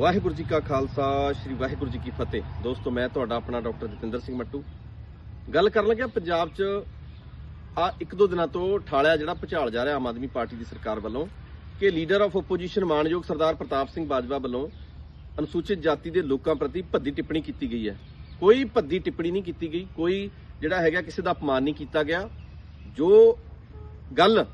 ਵਾਹਿਗੁਰੂ ਜੀ ਕਾ ਖਾਲਸਾ, ਸ੍ਰੀ ਵਾਹਿਗੁਰੂ ਜੀ ਕੀ ਫਤਿਹ। ਦੋਸਤੋ, ਮੈਂ ਤੁਹਾਡਾ ਆਪਣਾ ਡਾਕਟਰ ਜਤਿੰਦਰ ਸਿੰਘ ਮੱਟੂ। ਗੱਲ ਕਰਨ ਲੱਗਿਆ ਪੰਜਾਬ 'ਚ ਆ ਇੱਕ ਦੋ ਦਿਨਾਂ ਤੋਂ ਠਾਲਿਆ ਜਿਹੜਾ ਭੁਚਾਲ ਜਾ ਰਿਹਾ ਆਮ ਆਦਮੀ ਪਾਰਟੀ ਦੀ ਸਰਕਾਰ ਵੱਲੋਂ ਕਿ ਲੀਡਰ ਆਫ ਆਪੋਜੀਸ਼ਨ ਮਾਨਯੋਗ ਸਰਦਾਰ ਪ੍ਰਤਾਪ ਸਿੰਘ ਬਾਜਵਾ ਵੱਲੋਂ ਅਨੁਸੂਚਿਤ ਜਾਤੀ ਦੇ ਲੋਕਾਂ ਪ੍ਰਤੀ ਭੱਦੀ ਟਿੱਪਣੀ ਕੀਤੀ ਗਈ ਹੈ। ਕੋਈ ਭੱਦੀ ਟਿੱਪਣੀ ਨਹੀਂ ਕੀਤੀ ਗਈ, ਕੋਈ ਜਿਹੜਾ ਹੈਗਾ ਕਿਸੇ ਦਾ ਅਪਮਾਨ ਨਹੀਂ ਕੀਤਾ ਗਿਆ। ਜੋ ਗੱਲ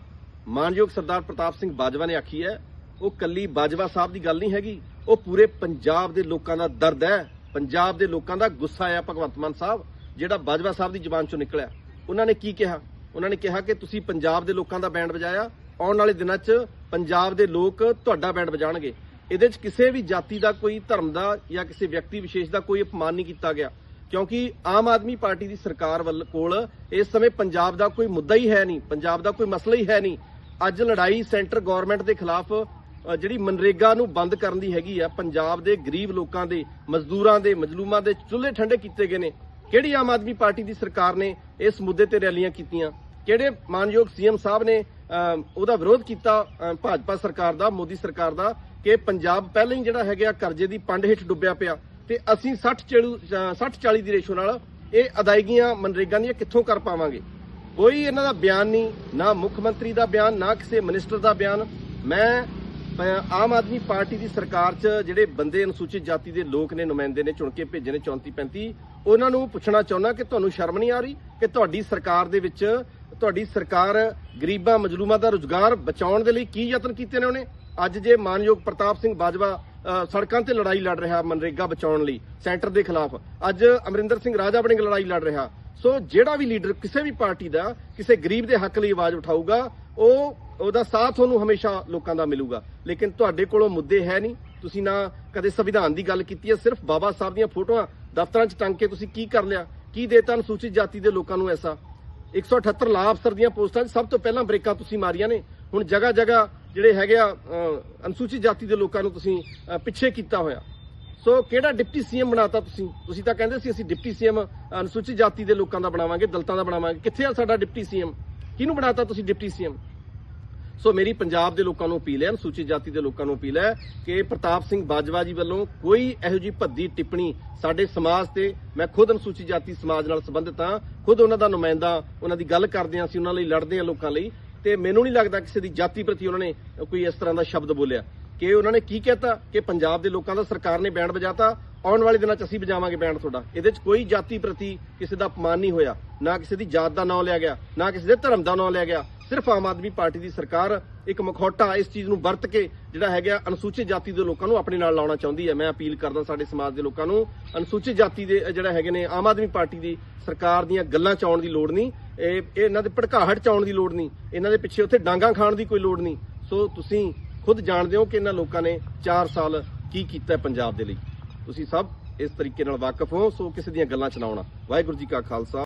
ਮਾਨਯੋਗ ਸਰਦਾਰ ਪ੍ਰਤਾਪ ਸਿੰਘ ਬਾਜਵਾ ਨੇ ਆਖੀ ਹੈ, ਉਹ ਕੱਲੀ ਬਾਜਵਾ ਸਾਹਿਬ ਦੀ ਗੱਲ ਨਹੀਂ ਹੈਗੀ ਉਹ ਪੂਰੇ ਪੰਜਾਬ ਦੇ ਲੋਕਾਂ ਦਾ ਦਰਦ ਹੈ। ਪੰਜਾਬ ਦੇ ਲੋਕਾਂ ਦਾ ਗੁੱਸਾ ਹੈ ਭਗਵੰਤ ਮਾਨ ਸਾਹਿਬ, ਜਿਹੜਾ ਬਾਜਵਾ ਸਾਹਿਬ ਦੀ ਜ਼ੁਬਾਨ ਚੋਂ ਨਿਕਲਿਆ। ਉਹਨਾਂ ਨੇ ਕੀ ਕਿਹਾ? ਉਹਨਾਂ ਨੇ ਕਿਹਾ ਕਿ ਤੁਸੀਂ ਪੰਜਾਬ ਦੇ ਲੋਕਾਂ ਦਾ ਬੈਂਡ ਵਜਾਇਆ। ਆਉਣ ਵਾਲੇ ਦਿਨਾਂ 'ਚ ਪੰਜਾਬ ਦੇ ਲੋਕ ਤੁਹਾਡਾ ਬੈਂਡ ਵਜਾਣਗੇ। ਇਹਦੇ 'ਚ ਕਿਸੇ ਵੀ ਜਾਤੀ ਦਾ ਕੋਈ ਧਰਮ ਦਾ ਜਾਂ ਕਿਸੇ ਵਿਅਕਤੀ ਵਿਸ਼ੇਸ਼ ਦਾ ਕੋਈ ਅਪਮਾਨ ਨਹੀਂ ਕੀਤਾ ਗਿਆ। ਕਿਉਂਕਿ ਆਮ ਆਦਮੀ ਪਾਰਟੀ ਦੀ ਸਰਕਾਰ ਵੱਲ ਕੋਲ ਇਸ ਸਮੇਂ ਪੰਜਾਬ ਦਾ ਕੋਈ ਮੁੱਦਾ ਹੀ ਹੈ ਨਹੀਂ, ਪੰਜਾਬ ਦਾ ਕੋਈ ਮਸਲਾ ਹੀ ਹੈ ਨਹੀਂ। ਅੱਜ ਲੜਾਈ ਸੈਂਟਰ ਗਵਰਨਮੈਂਟ ਦੇ ਖਿਲਾਫ ਜਿਹੜੀ ਮਨਰੇਗਾ ਨੂੰ ਬੰਦ ਕਰਨ ਦੀ ਹੈਗੀ ਆ, ਪੰਜਾਬ ਦੇ ਗਰੀਬ ਲੋਕਾਂ ਦੇ, ਮਜ਼ਦੂਰਾਂ ਦੇ, ਮਜਲੂਮਾਂ ਦੇ ਚੁੱਲ੍ਹੇ ਠੰਡੇ ਕੀਤੇ ਗਏ ਨੇ। ਕਿਹੜੀ ਆਮ ਆਦਮੀ ਪਾਰਟੀ ਦੀ ਸਰਕਾਰ ਨੇ ਇਸ ਮੁੱਦੇ ਤੇ ਰੈਲੀਆਂ ਕੀਤੀਆਂ? ਕਿਹੜੇ ਮਾਨਯੋਗ ਸੀਐਮ ਸਾਹਿਬ ਨੇ ਉਹਦਾ ਵਿਰੋਧ ਕੀਤਾ ਭਾਜਪਾ ਸਰਕਾਰ ਦਾ, ਮੋਦੀ ਸਰਕਾਰ ਦਾ, ਕਿ ਪੰਜਾਬ ਪਹਿਲਾਂ ਹੀ ਜਿਹੜਾ ਹੈਗਾ ਕਰਜ਼ੇ ਦੀ ਪੰਡ ਹੇਠ ਡੁੱਬਿਆ ਪਿਆ। ਤੇ ਅਸੀਂ 60 60 40 ਦੀ ਰੇਸ਼ੋ ਨਾਲ ਇਹ ਅਦਾਇਗੀਆਂ ਮਨਰੇਗਾ ਦੀਆਂ ਕਿੱਥੋਂ ਕਰ ਪਾਵਾਂਗੇ? ਕੋਈ ਇਹਨਾਂ ਦਾ ਬਿਆਨ ਨਹੀਂ, ਨਾ ਮੁੱਖ ਮੰਤਰੀ ਦਾ ਬਿਆਨ, ਨਾ ਕਿਸੇ ਮਿਨਿਸਟਰ ਦਾ ਬਿਆਨ। ਮੈਂ ਆਮ ਆਦਮੀ ਪਾਰਟੀ ਦੀ ਸਰਕਾਰ 'ਚ ਜਿਹੜੇ ਬੰਦੇ ਅਨੁਸੂਚਿਤ ਜਾਤੀ ਦੇ ਲੋਕ ਨੇ, ਨੁਮਾਇੰਦੇ ਨੇ, ਚੁਣ ਕੇ ਭੇਜੇ ਨੇ 34 35 ਉਹਨਾਂ ਨੂੰ ਪੁੱਛਣਾ ਚਾਹੁੰਦਾ ਕਿ ਤੁਹਾਨੂੰ ਸ਼ਰਮ ਨਹੀਂ ਆ ਰਹੀ ਕਿ ਤੁਹਾਡੀ ਸਰਕਾਰ ਦੇ ਵਿੱਚ, ਤੁਹਾਡੀ ਸਰਕਾਰ ਗਰੀਬਾਂ, ਮਜਲੂਮਾਂ ਦਾ ਰੁਜ਼ਗਾਰ ਬਚਾਉਣ ਦੇ ਲਈ ਕੀ ਯਤਨ ਕੀਤੇ ਨੇ ਉਹਨੇ? ਅੱਜ ਜੇ ਮਾਨਯੋਗ ਪ੍ਰਤਾਪ ਸਿੰਘ ਬਾਜਵਾ ਸੜਕਾਂ ਤੇ ਲੜਾਈ ਲੜ ਰਿਹਾ ਮਨਰੇਗਾ ਬਚਾਉਣ ਲਈ, ਸੈਂਟਰ ਦੇ ਖਿਲਾਫ, ਅੱਜ ਅਮਰਿੰਦਰ ਸਿੰਘ ਰਾਜਾ ਬੜਿੰਗ ਲੜਾਈ ਲੜ ਰਿਹਾ। ਸੋ ਜਿਹੜਾ ਵੀ ਲੀਡਰ ਕਿਸੇ ਵੀ ਪਾਰਟੀ ਦਾ, ਕਿਸੇ ਗਰੀਬ ਦੇ ਹੱਕ ਲਈ ਆਵਾਜ਼ ਉਠਾਊਗਾ, ਉਹ ਉਹਦਾ ਸਾਥ ਤੁਹਾਨੂੰ ਹਮੇਸ਼ਾ ਲੋਕਾਂ ਦਾ ਮਿਲੂਗਾ। ਲੇਕਿਨ ਤੁਹਾਡੇ ਕੋਲੋਂ ਮੁੱਦੇ ਹੈ ਨਹੀਂ। ਤੁਸੀਂ ਨਾ ਕਦੇ ਸੰਵਿਧਾਨ ਦੀ ਗੱਲ ਕੀਤੀ ਹੈ ਸਿਰਫ ਬਾਬਾ ਸਾਹਿਬ ਦੀਆਂ ਫੋਟੋਆਂ ਦਫ਼ਤਰਾਂ 'ਚ ਟੰਗ ਕੇ ਤੁਸੀਂ ਕੀ ਕਰ ਲਿਆ? ਕੀ ਦੇਤਾ ਅਨੁਸੂਚਿਤ ਜਾਤੀ ਦੇ ਲੋਕਾਂ ਨੂੰ ਐਸਾ? 178 ਲਾ ਅਫਸਰ ਦੀਆਂ ਪੋਸਟਾਂ 'ਚ ਸਭ ਤੋਂ ਪਹਿਲਾਂ ਬ੍ਰੇਕਾਂ ਤੁਸੀਂ ਮਾਰੀਆਂ ਨੇ। ਹੁਣ ਜਗ੍ਹਾ ਜਗ੍ਹਾ ਜਿਹੜੇ ਹੈਗੇ ਆ ਅ, ਅਨੁਸੂਚਿਤ ਜਾਤੀ ਦੇ ਲੋਕਾਂ ਨੂੰ ਤੁਸੀਂ ਪਿੱਛੇ ਕੀਤਾ ਹੋਇਆ। ਸੋ ਕਿਹੜਾ ਡਿਪਟੀ ਸੀਐਮ ਬਣਾਤਾ ਤੁਸੀਂ? ਤੁਸੀਂ ਤਾਂ ਕਹਿੰਦੇ ਸੀ ਅਸੀਂ ਡਿਪਟੀ ਸੀਐਮ ਅਨੁਸੂਚਿਤ ਜਾਤੀ ਦੇ ਲੋਕਾਂ ਦਾ ਬਣਾਵਾਂਗੇ ਦਲਤਾਂ ਦਾ ਬਣਾਵਾਂਗੇ। ਕਿੱਥੇ ਆ ਸਾਡਾ ਡਿਪਟੀ ਸੀਐਮ? ਕਿਹਨੂੰ ਬਣਾਤਾ ਤੁਸੀਂ ਡਿਪਟੀ ਸੀਐਮ? ਸੋ ਮੇਰੀ ਪੰਜਾਬ ਦੇ ਲੋਕਾਂ ਨੂੰ ਅਪੀਲ ਹੈ, ਅਨੁਸੂਚਿਤ ਜਾਤੀ ਦੇ ਲੋਕਾਂ ਨੂੰ ਅਪੀਲ ਹੈ ਕਿ ਪ੍ਰਤਾਪ ਸਿੰਘ ਬਾਜਵਾ ਜੀ ਵੱਲੋਂ ਕੋਈ ਇਹੋ ਜਿਹੀ ਭੱਦੀ ਟਿੱਪਣੀ ਸਾਡੇ ਸਮਾਜ ਤੇ, ਮੈਂ ਖੁਦ ਅਨੁਸੂਚਿਤ ਜਾਤੀ ਸਮਾਜ ਨਾਲ ਸੰਬੰਧਿਤ ਹਾਂ, ਖੁਦ ਉਹਨਾਂ ਦਾ ਨੁਮਾਇੰਦਾ, ਉਹਨਾਂ ਦੀ ਗੱਲ ਕਰਦੇ ਹਾਂ ਅਸੀਂ, ਉਹਨਾਂ ਲਈ ਲੜਦੇ ਹਾਂ ਲੋਕਾਂ ਲਈ, ਤੇ ਮੈਨੂੰ ਨਹੀਂ ਲੱਗਦਾ ਕਿਸੇ ਦੀ ਜਾਤੀ ਪ੍ਰਤੀ ਉਹਨਾਂ ਨੇ ਕੋਈ ਇਸ ਤਰ੍ਹਾਂ ਦਾ ਸ਼ਬਦ ਬੋਲਿਆ। ਕਿ ਉਹਨਾਂ ਨੇ ਕੀ ਕਹਿਤਾ? ਕਿ ਪੰਜਾਬ ਦੇ ਲੋਕਾਂ ਦਾ ਸਰਕਾਰ ਨੇ ਬੈਂਡ ਵਜਾਤਾ, ਆਉਣ ਵਾਲੇ ਦਿਨਾਂ 'ਚ ਅਸੀਂ ਵਜਾਵਾਂਗੇ ਬੈਂਡ ਤੁਹਾਡਾ। ਇਹਦੇ 'ਚ ਕੋਈ ਜਾਤੀ ਪ੍ਰਤੀ ਕਿਸੇ ਦਾ ਅਪਮਾਨ ਨਹੀਂ ਹੋਇਆ, ਨਾ ਕਿਸੇ ਦੀ ਜਾਤ ਦਾ ਨਾਂ ਲਿਆ ਗਿਆ, ਨਾ ਕਿਸੇ ਦੇ ਧਰਮ ਦਾ ਨਾਂ ਲਿਆ ਗਿਆ। ਸਿਰਫ ਆਮ ਆਦਮੀ ਪਾਰਟੀ ਦੀ ਸਰਕਾਰ ਇੱਕ ਮਖੌਟਾ ਇਸ ਚੀਜ਼ ਨੂੰ ਵਰਤ ਕੇ ਜਿਹੜਾ ਹੈਗਾ ਅਨੁਸੂਚਿਤ ਜਾਤੀ ਦੇ ਲੋਕਾਂ ਨੂੰ ਆਪਣੇ ਨਾਲ ਲਾਉਣਾ ਚਾਹੁੰਦੀ ਹੈ। ਮੈਂ ਅਪੀਲ ਕਰਦਾ ਸਾਡੇ ਸਮਾਜ ਦੇ ਲੋਕਾਂ ਨੂੰ, ਅਨੁਸੂਚਿਤ ਜਾਤੀ ਦੇ ਜਿਹੜਾ ਹੈਗੇ ਨੇ, ਆਮ ਆਦਮੀ ਪਾਰਟੀ ਦੀ ਸਰਕਾਰ ਦੀਆਂ ਗੱਲਾਂ ਚ ਆਉਣ ਦੀ ਲੋੜ ਨਹੀਂ। ਇਹ ਇਹਨਾਂ ਦੇ ਭੜਕਾਹਟ ਚ ਆਉਣ ਦੀ ਲੋੜ ਨਹੀਂ। ਇਹਨਾਂ ਦੇ ਪਿੱਛੇ ਉੱਥੇ ਡਾਂਗਾ ਖਾਣ ਦੀ ਕੋਈ ਲੋੜ ਨਹੀਂ। ਸੋ ਤੁਸੀਂ ਖੁਦ ਜਾਣਦੇ ਹੋ ਕਿ ਇਹਨਾਂ ਲੋਕਾਂ ਨੇ 4 ਸਾਲ ਕੀ ਕੀਤਾ ਪੰਜਾਬ ਦੇ ਲਈ। ਤੁਸੀਂ ਸਭ ਇਸ ਤਰੀਕੇ ਨਾਲ ਵਾਕਿਫ ਹੋ, ਸੋ ਕਿਸੇ ਦੀਆਂ ਗੱਲਾਂ ਚ ਨਾ ਵਾਹਿਗੁਰੂ ਜੀ ਕਾ ਖਾਲਸਾ।